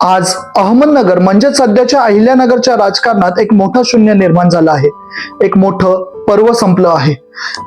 आज अहमदनगर म्हणजेच सध्याच्या अहिल्यानगरच्या राजकारणात एक मोठं शून्य निर्माण झालं आहे. एक मोठं पर्व संपलं आहे.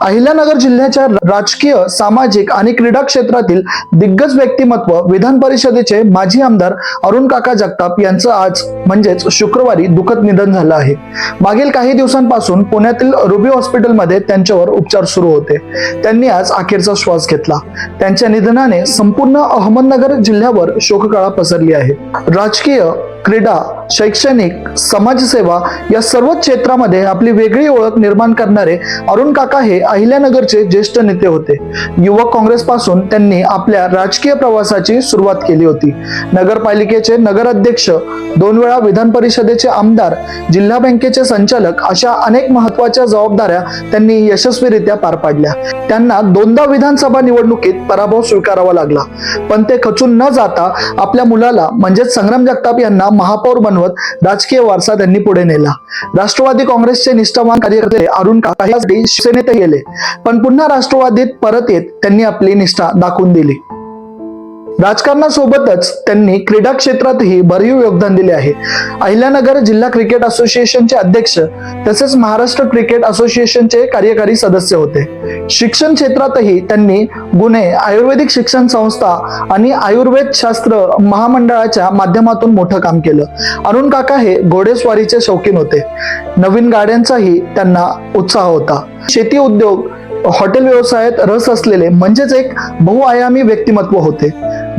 अहिल्यानगर जिल्ह्याच्या राजकीय सामाजिक आणि क्रीडा क्षेत्रातील दिग्गज व्यक्तिमत्व विधान परिषदेचे माजी आमदार अरुण काका जगताप यांचं आज म्हणजेच शुक्रवारी दुःखद निधन झालं आहे. मागील काही दिवसांपासून पुण्यातील रुबी हॉस्पिटलमध्ये त्यांच्यावर उपचार सुरू होते. त्यांनी आज अखेरचा श्वास घेतला. त्यांच्या निधनाने संपूर्ण अहमदनगर जिल्ह्यावर शोककळा पसरली आहे. राजकीय क्रीडा शैक्षणिक समाजसेवा या सर्वच क्षेत्रामध्ये आपली वेगळी ओळख निर्माण करणारे अरुण काका हे अहिल्यानगरचे ज्येष्ठ नेते होते. युवक काँग्रेस पासून त्यांनी आपल्या राजकीय प्रवासाची सुरुवात केली होती. नगरपालिकेचे नगराध्यक्ष दोन वेळा विधान परिषदेचे आमदार जिल्हा बँकेचे संचालक अशा अनेक महत्त्वाच्या जबाबदाऱ्या त्यांनी यशस्वीरित्या पार पाडल्या. त्यांना दोनदा विधानसभा निवडणुकीत पराभव स्वीकारावा लागला. पण ते खचून न जाता आपल्या मुलाला म्हणजेच संग्राम जगताप यांना महापौर बनवत राजकीय वारसा त्यांनी पुढे नेला. राष्ट्रवादी काँग्रेसचे निष्ठावान कार्यकर्ते अरुण काका यासाठी शिवसेनेत गेले. पण पुन्हा राष्ट्रवादीत परत येत त्यांनी आपली निष्ठा दाखवून दिली. राजकारणासोबतच त्यांनी क्रीडा क्षेत्रातही भरीव योगदान दिले आहे. अहिल्यानगर जिल्हा क्रिकेट असोसिएशनचे अध्यक्ष तसेच महाराष्ट्र क्रिकेट असोसिएशनचे कार्यकारी सदस्य होते. शिक्षण क्षेत्रातही त्यांनी गुन्हे आयुर्वेदिक शिक्षण संस्था आणि आयुर्वेद शास्त्र महामंडळाच्या माध्यमातून मोठं काम केलं. अरुण काका हे घोडेस्वारीचे शौकीन होते. नवीन गाड्यांचाही त्यांना उत्साह होता. शेती उद्योग हॉटेल व्यवसायात रस असलेले म्हणजेच एक बहुआयामी व्यक्तिमत्व होते.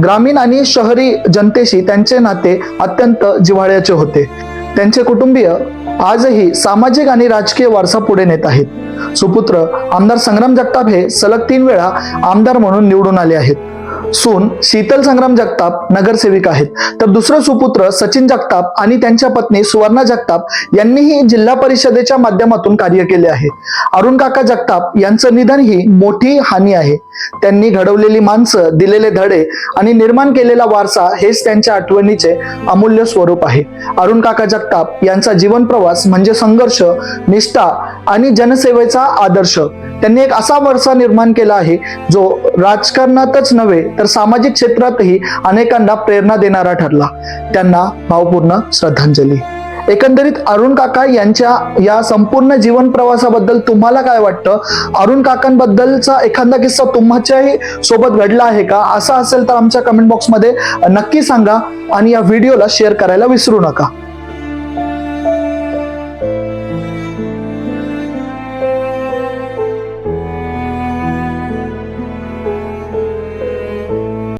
ग्रामीण आणि शहरी जनतेशी त्यांचे नाते अत्यंत जिव्हाळ्याचे होते. त्यांचे कुटुंबीय आजही सामाजिक आणि राजकीय वारसा पुढे नेत आहेत. सुपुत्र आमदार संग्राम जगताप हे सलग तीन वेळा आमदार म्हणून निवडून आले आहेत. सून शीतल संग्राम जगताप नगरसेविका आहेत. तर दुसरं सुपुत्र सचिन जगताप आणि त्यांच्या पत्नी सुवर्णा जगताप यांनीही जिल्हा परिषदेच्या माध्यमातून कार्य केले आहे. अरुण काका जगताप यांचं निधन ही मोठी हानी आहे. त्यांनी घडवलेली माणसं दिलेले धडे आणि निर्माण केलेला वारसा हेच त्यांच्या आठवणीचे अमूल्य स्वरूप आहे. अरुण काका जगताप यांचा जीवन प्रवास म्हणजे संघर्ष निष्ठा आणि जनसेवेचा आदर्श. त्यांनी एक असा वरसा निर्माण केला आहे जो राजकारणातच नव्हे तर सामाजिक क्षेत्रातही अनेकांना प्रेरणा देणारा ठरला. त्यांना भावपूर्ण श्रद्धांजली. एकंदरीत अरुण काका यांच्या या संपूर्ण जीवन प्रवासाबद्दल तुम्हाला काय वाटतं? अरुण काकांबद्दलचा एखादा किस्सा तुमच्याही सोबत घडला आहे का? असा असेल तर आमच्या कमेंट बॉक्समध्ये नक्की सांगा आणि या व्हिडिओला शेअर करायला विसरू नका.